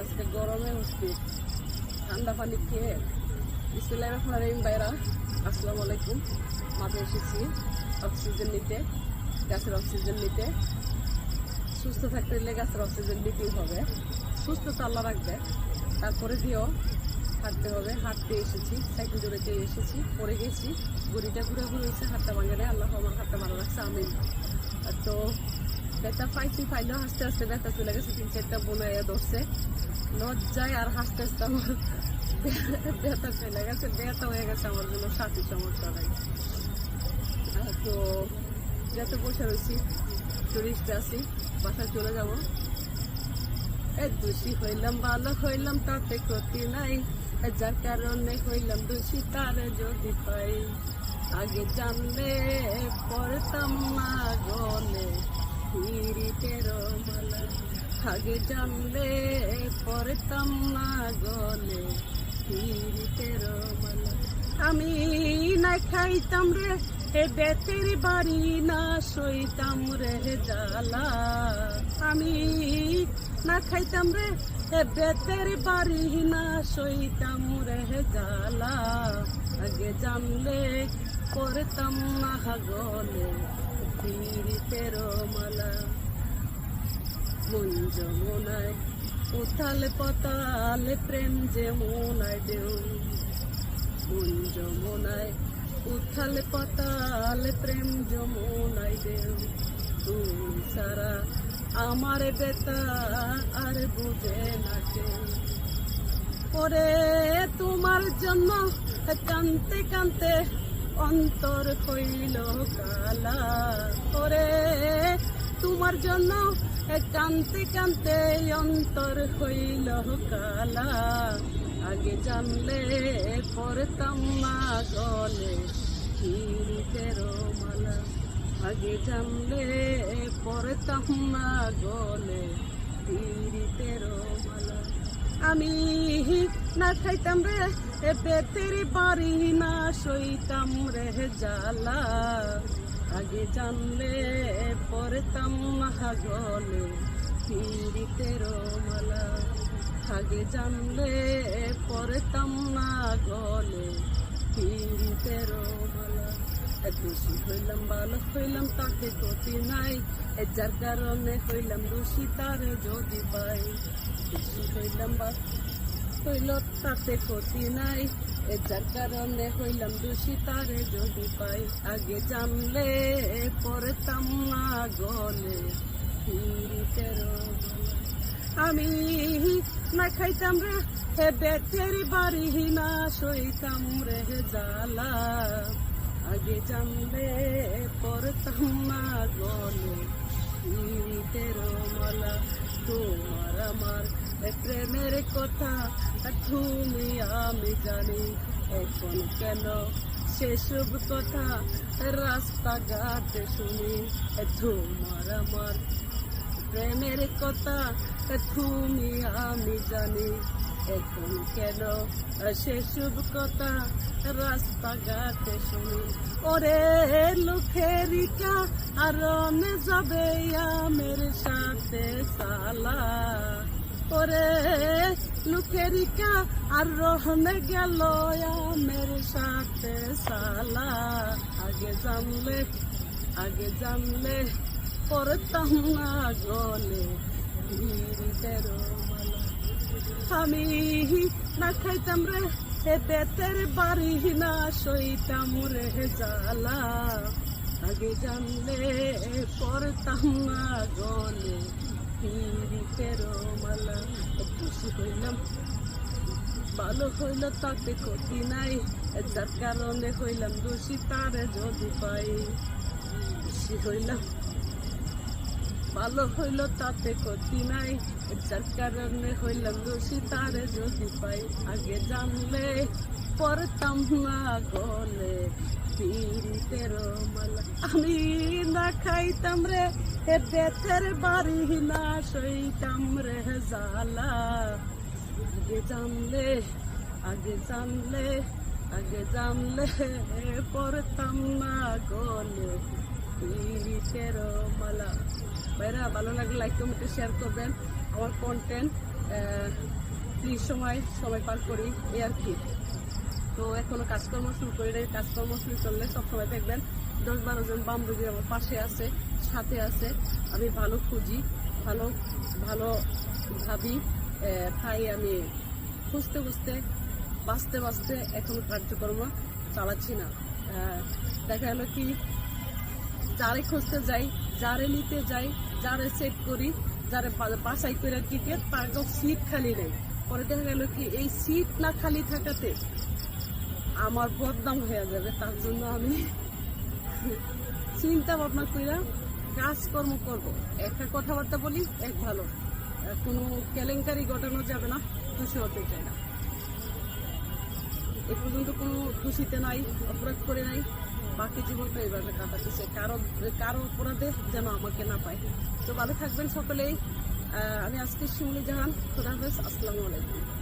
আজকে গরমে হচ্ছে ঠান্ডা পানি খেয়ে। বিসমিল্লাহির রহমানির রহিম ভাইরা, আসসালামু আলাইকুম। মাঠে এসেছি অক্সিজেন নিতে গাছের অক্সিজেন নিতে। সুস্থ থাকতে হলে গাছের অক্সিজেন নিতেই হবে। সুস্থ চাল্লা রাখবে। তারপরে দিয়েও হাঁটতে হবে। হাঁটতে এসেছি, সাইকেল জোরেতে এসেছি পরে গেছি। গড়িটা ঘুরে ঘুরে হয়েছে, হাতটা ভাঙে নেয় আল্লাহ আমার হাতটা ভালো লাগছে আমি তো পাইছি হাসতে হাসতে ব্যথা চলে গেছে তিন চারটা ধরছে লজ্জায় আর হাসতে হাসতে আমার ব্যথা চলে গেছে ব্যথা হয়ে গেছে আমার জন্য সাথী সমস্যা নাই তো যাতে বসে রয়েছি টুরিস্ট বাসায় চলে যাব এ দোষী হইলাম ভালো হইলাম তাতে ক্ষতি নাই যার কারণে হইলাম দোষী তারে যদি পাই আগে জানলে পড়তাম গলে আগে জানলে পড়তাম না গলে। মালা। আমি না খাইতাম রে এ বেতের বাড়ি না সইতাম রে জ্বালা আমি না খাইতাম রে এ বেতের বাড়ি না সইতাম রে জ্বালা আগে জানলে করতাম না গলে। পীড়িতের মালা। মন যমুনায় উথাল পতাল প্রেম যে মনায় দেউ মন যমুনায় উথাল পতাল প্রেম যমুনায় দেউ তুমি সারা আমার বেতা আর বুঝে না কেউ। ওরে তোমার জন্য কানতে কানতে অন্তর হইল কালা। ওরে তোমার জন্য কানতে কানতে অন্তর হইল কালা। আগে জানলে পড়তাম না গলে হিরিতের মালা। আগে জানলে পড়তাম না গলে হিরিতের মালা। আমি না খাইতাম রে, এ বেতের বাড়ি না সইতাম রে জ্বালা। আগে জানলে পড়তাম না গলে পীড়িতের মালা। আগে জানলে পড়তাম না গলে পীড়িতের মালা দোষী হইলাম ভালো হইলাম, তাকে ক্ষতি নাই। যার কারণে হইলাম দোষী, তারে যদি পাই। দোষী হইলাম বা হইল তাতে ক্ষতি নাই এ যার কারণে হইলাম দোষী তারে যদি পাই আগে জানলে পড়তাম না গলে। আমি না খাইতাম রে হে বেতের বাড়ি না সইতাম রে জ্বালা আগে জানলে পড়তাম না গলে পীড়িতের মালা তোমার আমার প্রেমের কথা তুমি আমি জানি, এখন কেন সেসব কথা রাস্তাঘাটে শুনি? তোমার আমার প্রেমের কথা তুমি আমি জানি, এখন কেন সেসব কথা রাস্তাঘাটে শুনি? ওরে লুখেরিকা আর যাবে আমের সাথে সালা। ওরে লুখেরিকা আর রহমে গেল আমের সাথে সালা। আগে জানলে আগে জানলে পড়তাম না গলে আমি না খাইতাম রে হে বেতের বাড়ি না সইতাম রে জ্বালা। আগে জানলে পড়তাম না গলে পীড়িতের মালা খুশি হইলাম। ভালো হইল তাতে ক্ষতি নাই, যার কারণে হইলাম দোষী, তারে যদি পাই, খুশি হইলাম। ভালো হইল তাতে ক্ষতি নাই। যার কারণে হইলাম দোষী তারে যদি পাই। আগে জানলে পড়তাম না গলে। পীড়িতের মালা আমি না খাইতাম রে, এ বেতের বাড়ি না সইতাম রে জালা। আগে জানলে আগে জানলে আগে জানলে পড়তাম না গলে। পীড়িতের মালা ভাইরা, ভালো লাগলে লাইক কমেন্ট শেয়ার করবেন। আমার কন্টেন্ট ফ্রি সময় সময় পার করি, এই আর কি। তো এখনও কাজকর্ম শুরু করি নাই, কাজকর্ম শুরু করলে সবসময় দেখবেন দশ বারো জন বান্ধবী আমার পাশে আছে, সাথে আছে। আমি ভালো খুঁজি, ভালো ভালো ভাবি তাই আমি খুঁজতে খুঁজতে, বাঁচতে বাঁচতে এখনও কার্যক্রম চালাচ্ছি না। দেখা গেলো কি, যারে খুঁজতে যাই, যারে নিতে যাই যারে সেট করি, যারে বা- বাছাই করে টিকিট তার সিট খালি নেই। পরে দেখা গেল কি, এই সিট না খালি থাকাতে আমার বদনাম হয়ে যাবে, তার জন্য আমি চিন্তা ভাবনা কইরা কাজকর্ম করব। একটা কথাবার্তা বলি, এক ভালো। কোনো কেলেঙ্কারি ঘটানো যাবে না, খুশি হতে চাই না। এ পর্যন্ত কোনো খুশিতে নাই, অপরাধ করে নাই। বাকি জীবনটা এইভাবে সে কারও কারও অপরাধে যেন আমাকে না পায়। তো ভালো থাকবেন সকলেই। আমি আজকে শিমুলি জাহান। খুদা হাফেজ। আসসালামু আলাইকুম।